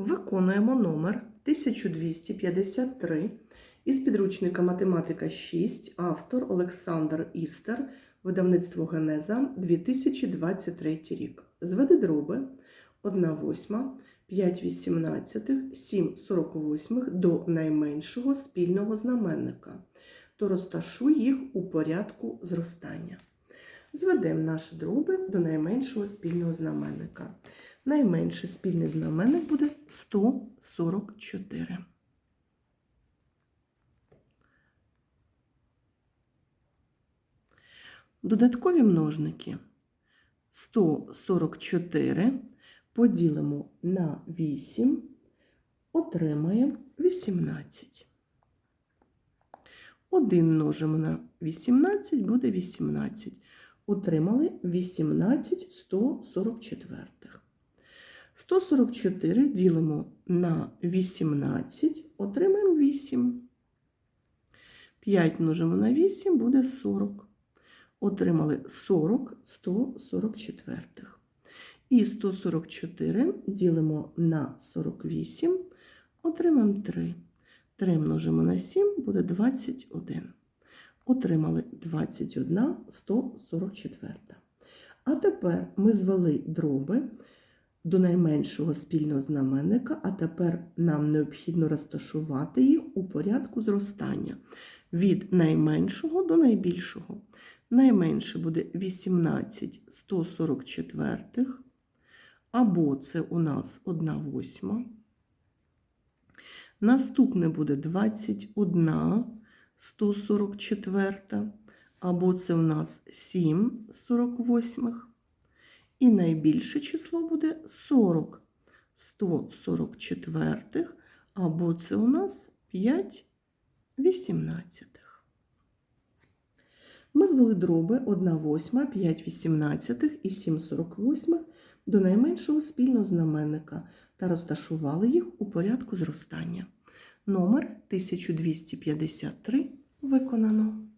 Виконуємо номер 1253 із підручника Математика 6, автор Олександр Істер, видавництво Генеза 2023 рік. Зведи дроби 1 восьма, 5 вісімнадцятих, 7 сороквосьмих до найменшого спільного знаменника, то розташуй їх у порядку зростання. Зведемо наші дроби до найменшого спільного знаменника. Найменший спільний знаменник буде 144. Додаткові множники 144 поділимо на 8, отримаємо 18. 1 множимо на 18 буде 18. Отримали 18 144. 144 ділимо на 18, отримаємо 8. 5 множимо на 8 буде 40. Отримали 40 144. І 144 ділимо на 48, отримаємо 3. 3 множимо на 7 буде 21. Отримали 21 144. А тепер ми звели дроби до найменшого спільного знаменника, а тепер нам необхідно розташувати їх у порядку зростання від найменшого до найбільшого. Найменше буде 18 144, або це у нас 1 восьма. Наступне буде 21 144, або це у нас 7 48. І найбільше число буде 40 144, або це у нас 5 18. Ми звели дроби 1 восьма, 5 18 і 7 48 до найменшого спільного знаменника та розташували їх у порядку зростання. Номер 1253 виконано.